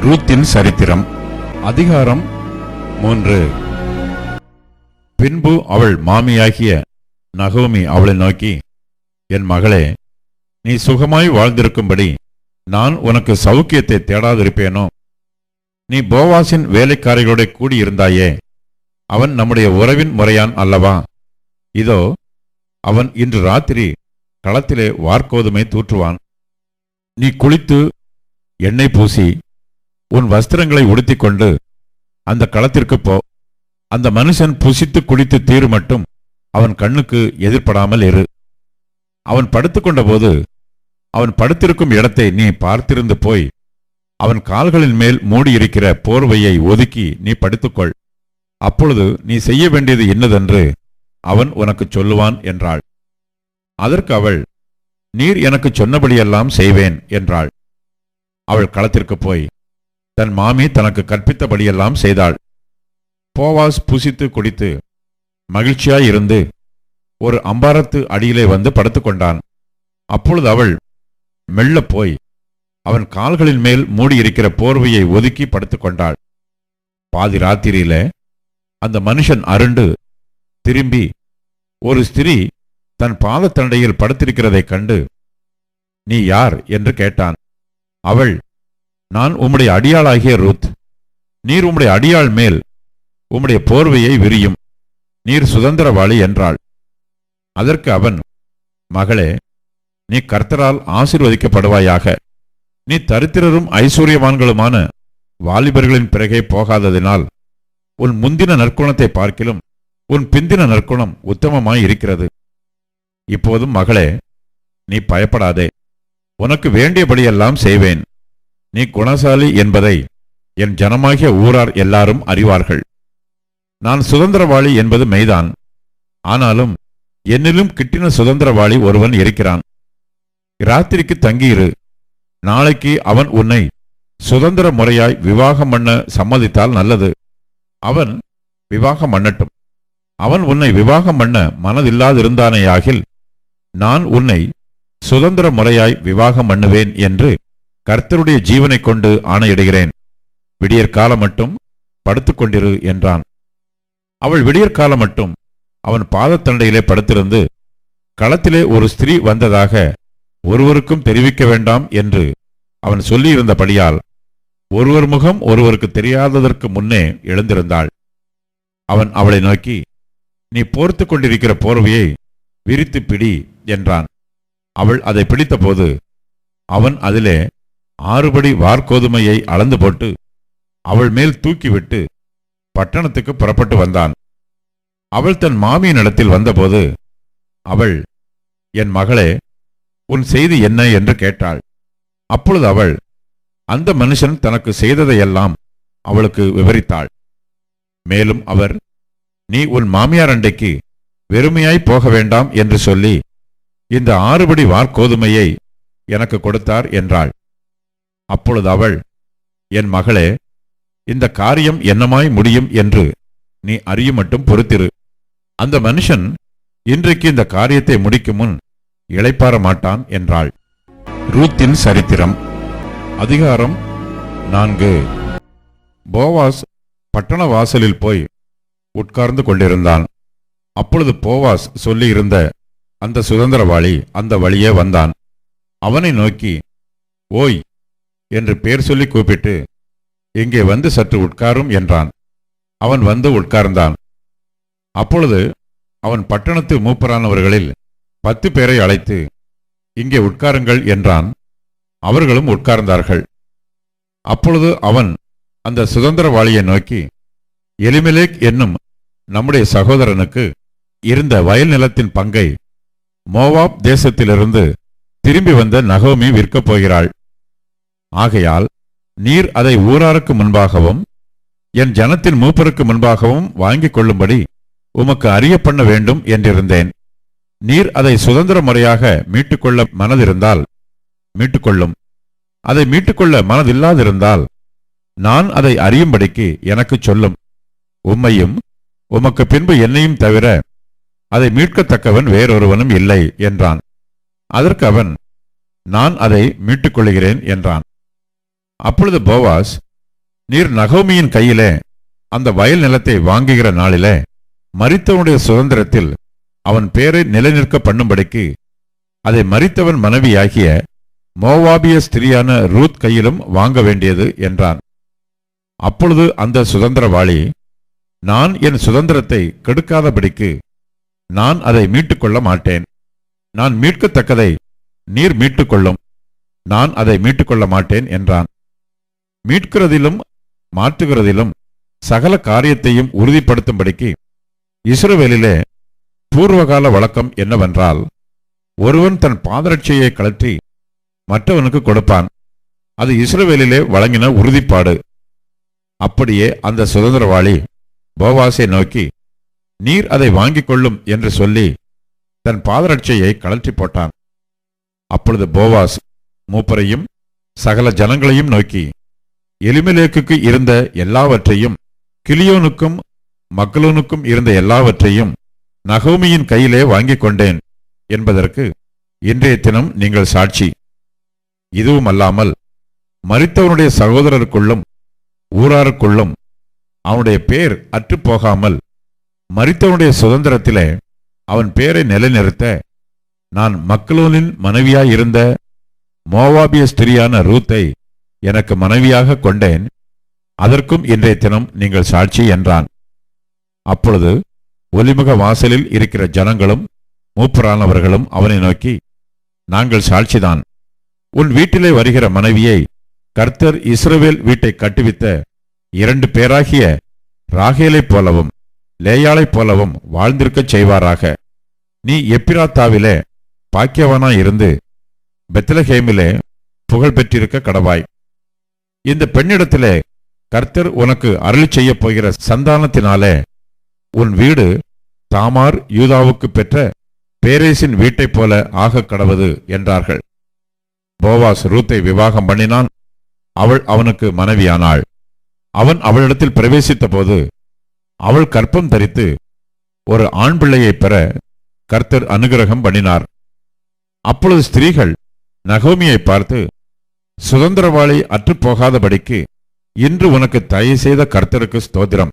ரூத்தின் சரித்திரம் அதிகாரம் மூன்று. பின்பு அவள் மாமியாகிய நகோமி அவளை நோக்கி என் மகளே நீ சுகமாய் வாழ்ந்திருக்கும்படி நான் உனக்கு சௌக்கியத்தை தேடாதிருப்பேனோ? நீ போவாசின் வேலைக்காரிகளோட கூடியிருந்தாயே. அவன் நம்முடைய உறவின் முறையான் அல்லவா? இதோ அவன் இன்று ராத்திரி களத்திலே வார்க்கோதுமை தூற்றுவான். நீ குளித்து எண்ணெய் பூசி உன் வஸ்திரங்களை உடுத்திக்கொண்டு அந்த களத்திற்கு போ. அந்த மனுஷன் புசித்து குடித்து தீரு மட்டும் அவன் கண்ணுக்கு எதிர்படாமல் இரு. அவன் படுத்துக்கொண்ட போது அவன் படுத்திருக்கும் இடத்தை நீ பார்த்திருந்து போய் அவன் கால்களின் மேல் மூடியிருக்கிற போர்வையை ஒதுக்கி நீ படுத்துக்கொள். அப்பொழுது நீ செய்ய வேண்டியது என்னதென்று அவன் உனக்குச் சொல்லுவான் என்றாள். அதற்கு அவள் நீர் எனக்கு சொன்னபடியெல்லாம் செய்வேன் என்றாள். அவள் களத்திற்கு போய் தன் மாமி தனக்கு கற்பித்தபடியெல்லாம் செய்தாள். போவாஸ் புசித்து குடித்து மகிழ்ச்சியாயிருந்து ஒரு அம்பாரத்து அடியிலே வந்து படுத்துக்கொண்டான். அப்பொழுது அவள் மெல்லப் போய் அவன் கால்களின் மேல் மூடியிருக்கிற போர்வையை ஒதுக்கி படுத்துக்கொண்டாள். பாதி ராத்திரியில அந்த மனுஷன் அருண்டு திரும்பி ஒரு ஸ்திரீ தன் பாதத்தண்டையில் படுத்திருக்கிறதைக் கண்டு நீ யார்? என்று கேட்டான். அவள் நான் உம்முடைய அடியாளாகிய ரூத். நீர் உம்முடைய அடியாள் மேல் உம்முடைய போர்வையை விரியும். நீர் சுதந்திரவாளி என்றாள். அதற்கு அவன் மகளே நீ கர்த்தரால் ஆசிர்வதிக்கப்படுவாயாக. நீ தரித்திரரும் ஐஸ்வர்யவான்களுமான வாலிபர்களின் பிறகே போகாததினால் உன் முந்தின நற்குணத்தை பார்க்கிலும் உன் பிந்தின நற்குணம் உத்தமமாய் இருக்கிறது இப்போதும் மகளே நீ பயப்படாதே. உனக்கு வேண்டியபடியெல்லாம் செய்வேன். நீ குணசாலி என்பதை என் ஜனமாகிய ஊரார் எல்லாரும் அறிவார்கள். நான் சுதந்திரவாளி என்பது மெய்தான். ஆனாலும் என்னிலும் கிட்டின சுதந்திரவாளி ஒருவன் இருக்கிறான். ராத்திரிக்கு தங்கியிரு. நாளைக்கு அவன் உன்னை சுதந்திர முறையாய் விவாகம் பண்ண சம்மதித்தால் நல்லது. அவன் விவாகம் பண்ணட்டும். அவன் உன்னை விவாகம் பண்ண மனதில்லாதிருந்தானேயாகில் நான் உன்னை சுதந்திர முறையாய் விவாகம் பண்ணுவேன் என்று கர்த்தருடைய ஜீவனைக் கொண்டு ஆணையிடுகிறேன். விடியற்காலம் மட்டும் படுத்துக்கொண்டிரு என்றான். அவள் விடியற்காலம் மட்டும் அவன் பாதத்தண்டையிலே படுத்திருந்து களத்திலே ஒரு ஸ்திரீ வந்ததாக ஒருவருக்கும் தெரிவிக்க வேண்டாம் என்று அவன் சொல்லியிருந்தபடியால் ஒருவர் முகம் ஒருவருக்கு தெரியாததற்கு முன்னே எழுந்திருந்தாள். அவன் அவளை நோக்கி நீ போர்த்து கொண்டிருக்கிற போர்வையை விரித்து பிடி என்றான். அவள் அதை பிடித்தபோது அவன் அதிலே ஆறுபடி வார்கோதுமையை அளந்து போட்டு அவள் மேல் தூக்கிவிட்டு பட்டணத்துக்கு புறப்பட்டு வந்தான். அவள் தன் மாமியின் இடத்தில் வந்தபோது அவள் என் மகளே உன் செய்தி என்ன என்று கேட்டாள். அப்பொழுது அவள் அந்த மனுஷன் தனக்கு செய்ததையெல்லாம் அவளுக்கு விவரித்தாள். மேலும் அவர் நீ உன் மாமியார் அண்டைக்கு வெறுமையாய் போக வேண்டாம் என்று சொல்லி இந்த ஆறுபடி வார்கோதுமையை எனக்கு கொடுத்தார் என்றாள். அப்பொழுது அவள் என் மகளே இந்த காரியம் என்னமாய் முடியும் என்று நீ அறியும் மட்டும் பொறுத்திரு. அந்த மனுஷன் இன்றைக்கு இந்த காரியத்தை முடிக்கும் முன் இளைப்பாற மாட்டான் என்றாள். ரூத்தின் சரித்திரம். அதிகாரம் நான்கு. போவாஸ் பட்டண வாசலில் போய் உட்கார்ந்து கொண்டிருந்தான். அப்பொழுது போவாஸ் சொல்லியிருந்த அந்த சுதந்திரவாளி அந்த வழியே வந்தான். அவனை நோக்கி ஓய் என்று பேர் சொல்லி கூப்பிட்டு இங்கே வந்து சற்று உட்காரும் என்றான். அவன் வந்து உட்கார்ந்தான். அப்பொழுது அவன் பட்டணத்து மூப்பரானவர்களில் பத்து பேரை அழைத்து இங்கே உட்காருங்கள் என்றான். அவர்களும் உட்கார்ந்தார்கள். அப்பொழுது அவன் அந்த சுதந்திரவாளியை நோக்கி எலிமெலேக் என்னும் நம்முடைய சகோதரனுக்கு இருந்த வயல் நிலத்தின் பங்கை மோவாப் தேசத்திலிருந்து திரும்பி வந்த நகோமி விற்கப் போகிறாள். ஆகையால் நீர் அதை ஊராருக்கு முன்பாகவும் என் ஜனத்தின் மூப்பருக்கு முன்பாகவும் வாங்கிக் கொள்ளும்படி உமக்கு அறிய பண்ண வேண்டும் என்றிருந்தேன். நீர் அதை சுதந்திர முறையாக மீட்டுக்கொள்ள மனதிருந்தால் மீட்டுக்கொள்ளும். அதை மீட்டுக்கொள்ள மனதில்லாதிருந்தால் நான் அதை அறியும்படிக்கு எனக்குச் சொல்லும். உம்மையும் உமக்கு பின்பு என்னையும் தவிர அதை மீட்கத்தக்கவன் வேறொருவனும் இல்லை என்றான். அதற்கு அவன் நான் அதை மீட்டுக்கொள்கிறேன் என்றான். அப்பொழுது போவாஸ் நீர் நகோமியின் கையிலே அந்த வயல் நிலத்தை வாங்குகிற நாளிலே மறித்தவனுடைய சுதந்திரத்தில் அவன் பேரை நிலைநிற்க பண்ணும்படிக்கு அதை மறித்தவன் மனைவியாகிய மோவாபிய ஸ்திரியான ரூத் கையிலும் வாங்க வேண்டியது என்றான். அப்பொழுது அந்த சுதந்திரவாளி நான் என் சுதந்திரத்தை கெடுக்காதபடிக்கு நான் அதை மீட்டுக்கொள்ள மாட்டேன். நான் மீட்கத்தக்கதை நீர் மீட்டுக்கொள்ளும். நான் அதை மீட்டுக்கொள்ள மாட்டேன் என்றான். மீட்கிறதிலும் மாற்றுகிறதிலும் சகல காரியத்தையும் உறுதிப்படுத்தும்படிக்கு இஸ்ரோவேலிலே பூர்வகால வழக்கம் என்னவென்றால் ஒருவன் தன் பாதரட்சையை கழற்றி மற்றவனுக்கு கொடுப்பான். அது இஸ்ரவேலிலே வழங்கின உறுதிப்பாடு. அப்படியே அந்த சுதந்திரவாளி போவாசை நோக்கி நீர் அதை வாங்கிக் கொள்ளும் என்று சொல்லி தன் பாதரட்சையை கழற்றி போட்டான். அப்பொழுது போவாஸ் மூப்பரையும் சகல ஜனங்களையும் நோக்கி எலிமெலேக்குக்கு இருந்த எல்லாவற்றையும் கிளியோனுக்கும் மக்களோனுக்கும் இருந்த எல்லாவற்றையும் நகோமியின் கையிலே வாங்கிக் கொண்டேன் என்பதற்கு இன்றைய தினம் நீங்கள் சாட்சி. இதுவும் அல்லாமல் மறித்தவனுடைய சகோதரருக்குள்ளும் ஊராருக்குள்ளும் அவனுடைய பேர் அற்றுப்போகாமல் மறித்தவனுடைய சுதந்திரத்திலே அவன் பேரை நிலைநிறுத்த நான் மக்களோனின் மனைவியாயிருந்த மோவாபிய ஸ்திரியான ரூத்தை எனக்கு மனைவியாக கொண்டேன். அதற்கும் இன்றைய தினம் நீங்கள் சாட்சி என்றான். அப்பொழுது ஒலிமுக வாசலில் இருக்கிற ஜனங்களும் மூப்பரானவர்களும் அவனை நோக்கி நாங்கள் சாட்சிதான். உன் வீட்டிலே வருகிற மனைவியை கர்த்தர் இஸ்ரவேல் வீட்டை கட்டுவித்த இரண்டு பேராகிய ராகேலைப் போலவும் லேயாளைப் போலவும் வாழ்ந்திருக்கச் செய்வாராக. நீ எப்பிராத்தாவிலே பாக்கியவனாயிருந்து பெத்லஹேமிலே புகழ் பெற்றிருக்க கடவாய். இந்த பெண்ணிடத்திலே கர்த்தர் உனக்கு அருள் செய்யப் போகிற சந்தானத்தினாலே உன் வீடு தாமார் யூதாவுக்கு பெற்ற பேரேசின் வீட்டைப் போல ஆகக் கடவது என்றார்கள். போவாஸ் ரூத்தை விவாகம் பண்ணினான். அவள் அவனுக்கு மனைவியானாள். அவன் அவளிடத்தில் பிரவேசித்த போது அவள் கற்பம் தரித்து ஒரு ஆண் பிள்ளையைப் பெற கர்த்தர் அனுகிரகம் பண்ணினார். அப்பொழுது ஸ்திரீகள் நகோமியை பார்த்து சுதந்திரவாளி அற்றுப்போகாதபடிக்கு இன்று உனக்கு தயவு செய்த கர்த்தருக்கு ஸ்தோத்திரம்.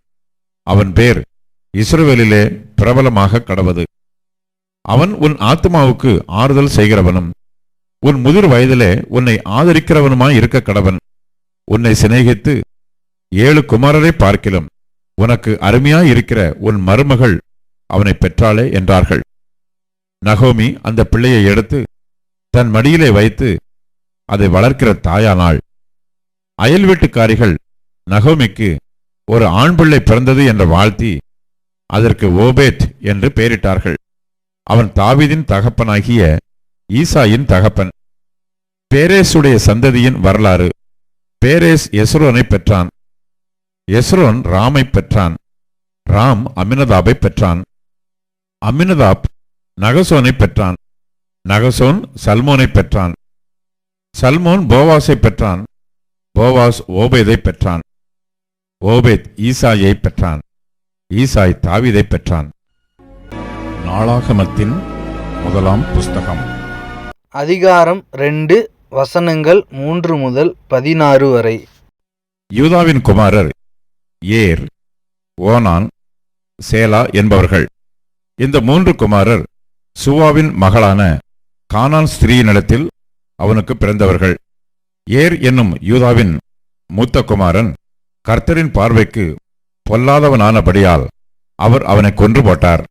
அவன் பேர் இஸ்ரவேலிலே பிரபலமாக கடவது. அவன் உன் ஆத்மாவுக்கு ஆறுதல் செய்கிறவனும் உன் முதிர் வயதிலே உன்னை ஆதரிக்கிறவனுமாய் இருக்க கடவன். உன்னை சிநேகித்து ஏழு குமாரரை பார்க்கிலும் உனக்கு அருமையாய் இருக்கிற உன் மருமகள் அவனை பெற்றாளே என்றார்கள். நகோமி அந்த பிள்ளையை எடுத்து தன் மடியிலே வைத்து அதை வளர்க்கிற தாயானாள். அயல் வீட்டுக்காரிகள் நகோமிக்கு ஒரு ஆண் பிள்ளை பிறந்தது என்ற வாழ்த்தி அதற்கு ஓபேத் என்று பெயரிட்டார்கள். அவன் தாவிதின் தகப்பனாகிய ஈசாயின் தகப்பன். பேரேசுடைய சந்ததியின் வரலாறு. பேரேஸ் எஸ்ரோனை பெற்றான். எஸ்ரோன் ராமை பெற்றான். ராம் அமினதாபை பெற்றான். அமினதாப் நகசோனை பெற்றான். நகசோன் சல்மோனை பெற்றான். சல்மோன் போவாஸை பெற்றான். போவாஸ் ஓபேதை பெற்றான். ஓபேத் ஈசாயை பெற்றான். ஈசாய் தாவீதை பெற்றான். நாளாகமத்தின் முதலாம் புஸ்தகம். அதிகாரம் ரெண்டு வசனங்கள் மூன்று முதல் பதினாறு வரை. யூதாவின் குமாரர் ஏர் ஓனான் சேலா என்பவர்கள். இந்த மூன்று குமாரர் சுவாவின் மகளான கானான் ஸ்திரீயினிடத்தில் அவனுக்கு பிறந்தவர்கள். ஏர் என்னும் யூதாவின் மூத்த குமாரன் கர்த்தரின் பார்வைக்கு பொல்லாதவனானபடியால் அவர் அவனை கொன்று போட்டார்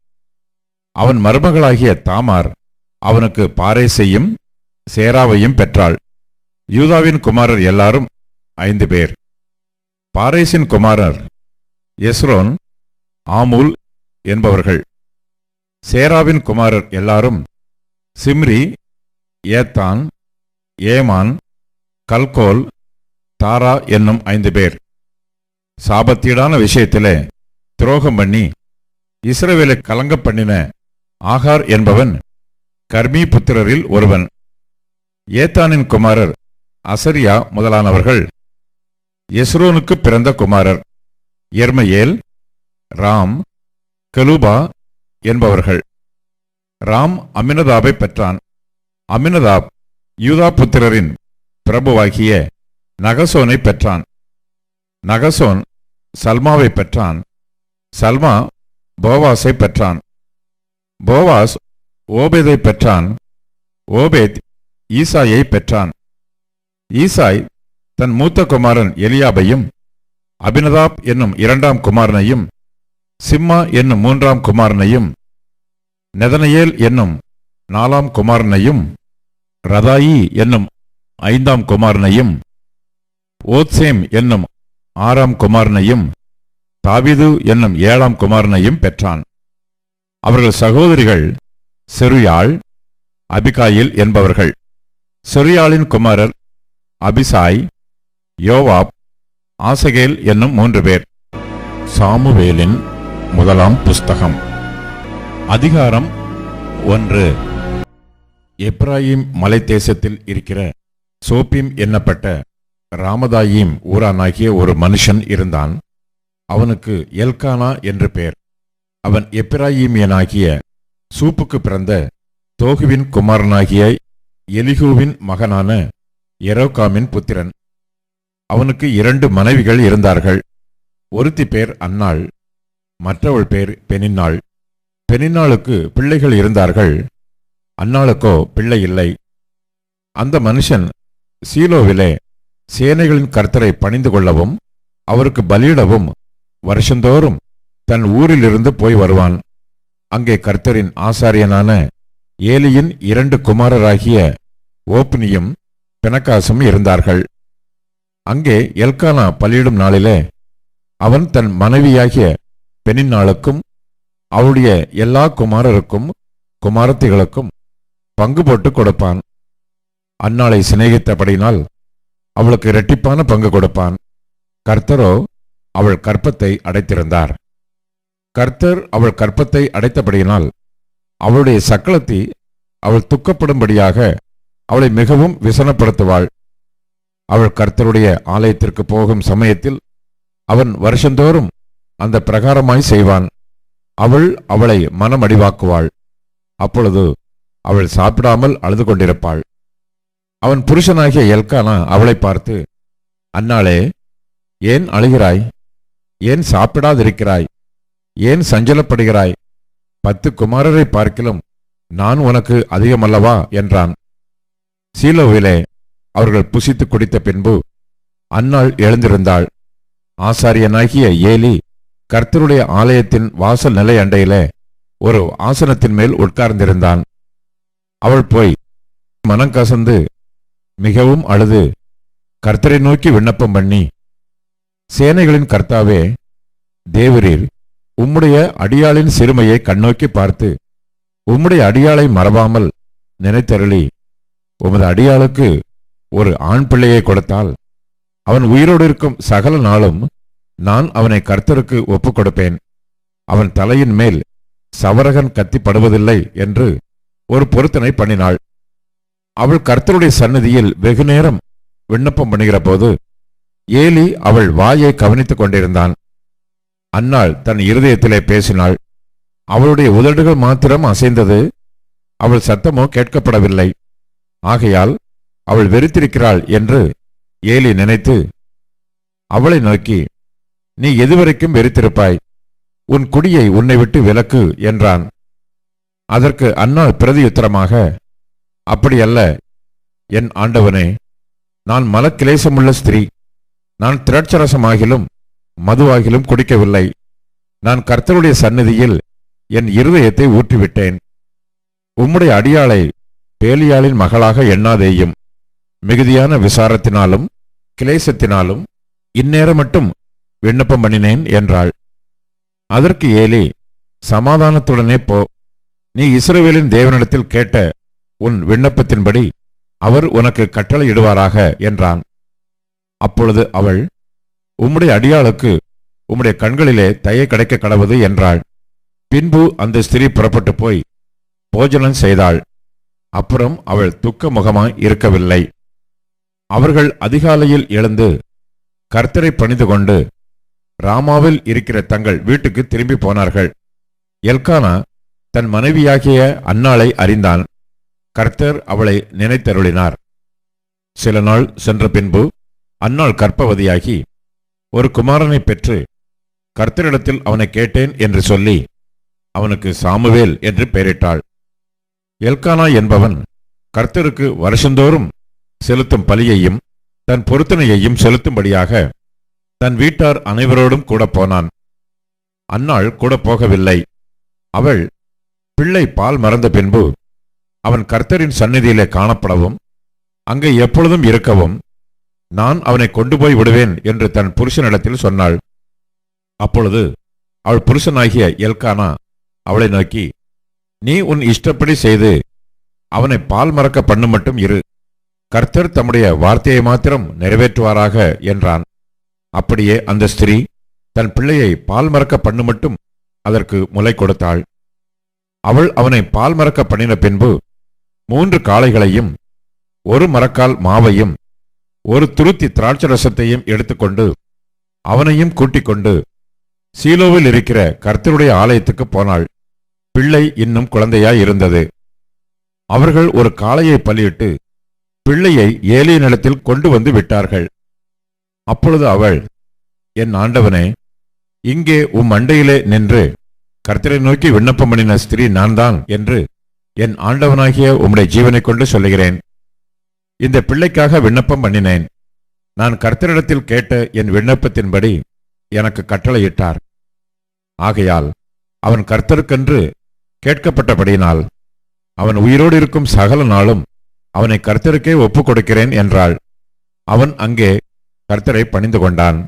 அவன் மருமகளாகிய தாமார் அவனுக்கு பாரேசையும் சேராவையும் பெற்றாள். யூதாவின் குமாரர் எல்லாரும் ஐந்து பேர். பாரேசின் குமாரர் எஸ்ரோன் ஆமூல் என்பவர்கள். சேராவின் குமாரர் எல்லாரும் சிம்ரி ஏத்தான் ஏமான் கல்கோல் தாரா என்னும் ஐந்து பேர். சாபத்தீடான விஷயத்திலே துரோகம் பண்ணி இஸ்ரவேலை கலங்க பண்ணின ஆகார் என்பவன் கர்மி புத்திரரில் ஒருவன். ஏத்தானின் குமாரர் அசரியா முதலானவர்கள். எஸ்ரோனுக்கு பிறந்த குமாரர் எர்மையேல் ராம் கலூபா என்பவர்கள். ராம் அமினதாபை பெற்றான். அமினதாப் யூதா புத்திரரின் பிரபுவாகிய நகசோனை பெற்றான். நகசோன் சல்மாவை பெற்றான். சல்மா போவாஸை பெற்றான். போவாஸ் ஓபேதை பெற்றான். ஓபேத் ஈசாயை பெற்றான். ஈசாய் தன் மூத்த குமாரன் எலியாபையும் அபினதாப் என்னும் இரண்டாம் குமாரனையும் சிம்மா என்னும் மூன்றாம் குமாரனையும் நெதனையேல் என்னும் நாலாம் குமாரனையும் ரதாயி என்னும் ஐந்தாம் குமாரனையும் ஓத்சேம் என்னும் ஆறாம் குமாரனையும் தாவிது என்னும் ஏழாம் குமாரனையும் பெற்றான். அவர்கள் சகோதரிகள் செருயாள் அபிகாயில் என்பவர்கள். செருயாளின் குமாரர் அபிசாய் யோவாப் ஆசகேல் என்னும் மூன்று பேர். சாமுவேலின் முதலாம் புஸ்தகம். அதிகாரம் ஒன்று. எப்ராயிம் மலைத்தேசத்தில் இருக்கிற சோப்பிம் என்னப்பட்ட ராமதாயீம் ஊரானாகிய ஒரு மனுஷன் இருந்தான். அவனுக்கு எல்கானா என்று பெயர். அவன் எப்ராயிமியனாகிய சூப்புக்கு பிறந்த தோகுவின் குமாரனாகிய எலிகூவின் மகனான எரோகாமின் புத்திரன். அவனுக்கு இரண்டு மனைவிகள் இருந்தார்கள். ஒருத்தி பேர் அன்னாள் மற்றவள் பேர் பெனின்னாள். பெனின்னாளுக்கு பிள்ளைகள் இருந்தார்கள். அன்னாளுக்கோ பிள்ளை இல்லை. அந்த மனுஷன் சீலோவிலே சேனைகளின் கர்த்தரை பணிந்து கொள்ளவும் அவருக்கு பலியிடவும் வருஷந்தோறும் தன் ஊரிலிருந்து போய் வருவான். அங்கே கர்த்தரின் ஆசாரியனான ஏலியின் இரண்டு குமாரராகிய ஓப்னியும் பினக்காசும் இருந்தார்கள். அங்கே எல்கானா பலியிடும் நாளிலே அவன் தன் மனைவியாகிய பெனின்னாளுக்கும் அவளுடைய எல்லா குமாரருக்கும் குமாரத்திகளுக்கும் பங்கு போட்டு கொடுப்பான். அன்னாளை சிநேகித்தபடினால் அவளுக்கு இரட்டிப்பான பங்கு கொடுப்பான். கர்த்தரோ அவள் கற்பத்தை அடைத்திருந்தார். கர்த்தர் அவள் கற்பத்தை அடைத்தபடியினால் அவளுடைய சக்களத்தி அவள் துக்கப்படும்படியாக அவளை மிகவும் விசனப்படுத்துவாள். அவள் கர்த்தருடைய ஆலயத்திற்கு போகும் சமயத்தில் அவன் வருஷந்தோறும் அந்த பிரகாரமாய் செய்வான். அவள் அவளை மனமடிவாக்குவாள். அப்பொழுது அவள் சாப்பிடாமல் அழுது கொண்டிருப்பாள். அவன் புருஷனாகிய எல்கானா அவளை பார்த்து அன்னாளே ஏன் அழுகிறாய்? ஏன் சாப்பிடாதிருக்கிறாய்? ஏன் சஞ்சலப்படுகிறாய்? பத்து குமாரரை பார்க்கிலும் நான் உனக்கு அதிகமல்லவா? என்றான். சீலோவிலே அவர்கள் புசித்து குடித்த பின்பு அன்னாள் எழுந்திருந்தாள். ஆசாரியனாகிய ஏலி கர்த்தருடைய ஆலயத்தின் வாசல் நிலை அண்டையிலே ஒரு ஆசனத்தின் மேல் உட்கார்ந்திருந்தான். அவள் போய் மனம் கசந்து மிகவும் அழுது கர்த்தரை நோக்கி விண்ணப்பம் பண்ணி சேனைகளின் கர்த்தாவே தேவரீர் உம்முடைய அடியாளின் சிறுமையை கண்ணோக்கி பார்த்து உம்முடைய அடியாளை மறவாமல் நினைத்தருளி. உமது அடியாளுக்கு ஒரு ஆண் பிள்ளையை கொடுத்தால் அவன் உயிரோடு இருக்கும் சகல நாளும் நான் அவனை கர்த்தருக்கு ஒப்புக் கொடுப்பேன். அவன் தலையின் மேல் சவரகன் கத்திப்படுவதில்லை என்று ஒரு பொருத்தனை பண்ணினாள். அவள் கர்த்தருடைய சந்நிதியில் வெகுநேரம் விண்ணப்பம் பண்ணுகிற போது ஏலி அவள் வாயை கவனித்துக் கொண்டிருந்தான். அன்னாள் தன் இருதயத்திலே பேசினாள். அவளுடைய உதடுகள் மாத்திரம் அசைந்தது. அவள் சத்தமோ கேட்கப்படவில்லை. ஆகையால் அவள் வெறுத்திருக்கிறாள் என்று ஏலி நினைத்து அவளை நோக்கி நீ எதுவரைக்கும் வெறுத்திருப்பாய்? உன் குடியை உன்னை விட்டு விலக்கு என்றான். அதற்கு அன்னாள் பிரதியுத்தரமாக அப்படியல்ல. என் ஆண்டவனே நான் மலக்கிலேசமுள்ள ஸ்திரீ. நான் திரட்சரசமாகிலும் மதுவாகிலும் குடிக்கவில்லை. நான் கர்த்தருடைய சந்நிதியில் என் இருதயத்தை ஊற்றிவிட்டேன். உம்முடைய அடியாளை பேலியாளின் மகளாக எண்ணாதேயும். மிகுதியான விசாரத்தினாலும் கிளேசத்தினாலும் இந்நேரம் மட்டும் விண்ணப்பம் பண்ணினேன் என்றாள். அதற்கு ஏலி சமாதானத்துடனே போ. நீ இஸ்ரவேலின் தேவனிடத்தில் கேட்ட உன் விண்ணப்பத்தின்படி அவர் உனக்கு கட்டளையிடுவாராக என்றான். அப்பொழுது அவள் உம்முடைய அடியாளுக்கு உம்முடைய கண்களிலே தயை கிடைக்க கடவுது என்றாள். பின்பு அந்த ஸ்திரீ புறப்பட்டு போய் போஜனம் செய்தாள். அப்புறம் அவள் துக்க முகமாய் இருக்கவில்லை. அவர்கள் அதிகாலையில் எழுந்து கர்த்தரை பணிந்து கொண்டு ராமாவில் இருக்கிற தங்கள் வீட்டுக்கு திரும்பி போனார்கள். எல்கானா தன் மனைவியாகிய அன்னாளை அறிந்தான். கர்த்தர் அவளை நினைத்தருளினார். சில நாள் சென்ற பின்பு அன்னாள் கற்பவதியாகி ஒரு குமாரனை பெற்று கர்த்தரிடத்தில் அவனை கேட்டேன் என்று சொல்லி அவனுக்கு சாமுவேல் என்று பெயரிட்டாள். எல்கானா என்பவன் கர்த்தருக்கு வருஷந்தோறும் செலுத்தும் பலியையும் தன் பொருத்தனையையும் செலுத்தும்படியாக தன் வீட்டார் அனைவரோடும் கூட போனான். அன்னாள் கூட போகவில்லை. அவள் பிள்ளை பால் மறந்த பின்பு அவன் கர்த்தரின் சந்நிதியிலே காணப்படவும் அங்கே எப்பொழுதும் இருக்கவும் நான் அவனை கொண்டு போய் விடுவேன் என்று தன் புருஷனிடத்தில் சொன்னாள். அப்பொழுது அவள் புருஷனாகிய எல்கானா அவளை நோக்கி நீ உன் இஷ்டப்படி செய்து அவனை பால் மறக்க பண்ணு மட்டும் இரு. கர்த்தர் தம்முடைய வார்த்தையை மாத்திரம் நிறைவேற்றுவாராக என்றான். அப்படியே அந்த ஸ்திரீ தன் பிள்ளையை பால் மறக்க பண்ணு மட்டும் அதற்கு முலை கொடுத்தாள். அவள் அவனை பால் மறக்க பண்ணின பின்பு மூன்று காளைகளையும் ஒரு மரக்கால் மாவையும் ஒரு துருத்தி திராட்சை ரசத்தையும் எடுத்துக்கொண்டு அவனையும் கூட்டிக் கொண்டு சீலோவில் இருக்கிற கர்த்தருடைய ஆலயத்துக்கு போனாள். பிள்ளை இன்னும் குழந்தையாய் இருந்தது. அவர்கள் ஒரு காளையை பலியிட்டு பிள்ளையை ஏலிய நிலத்தில் கொண்டு வந்து விட்டார்கள். அப்பொழுது அவள் என் ஆண்டவனே இங்கே உம் அண்டையிலே நின்று கர்த்தரை நோக்கி விண்ணப்பம் பண்ணின ஸ்திரீ நான்தான் என்று என் ஆண்டவனாகிய உம்முடைய ஜீவனை கொண்டு சொல்லுகிறேன். இந்த பிள்ளைக்காக விண்ணப்பம் பண்ணினேன். நான் கர்த்தரிடத்தில் கேட்ட என் விண்ணப்பத்தின்படி எனக்கு கட்டளையிட்டார். ஆகையால் அவன் கர்த்தருக்கென்று கேட்கப்பட்டபடியினால் அவன் உயிரோடு இருக்கும் சகல நாளும் அவனை கர்த்தருக்கே ஒப்புக் கொடுக்கிறேன் என்றாள். அவன் அங்கே கர்த்தரை பணிந்து கொண்டான்.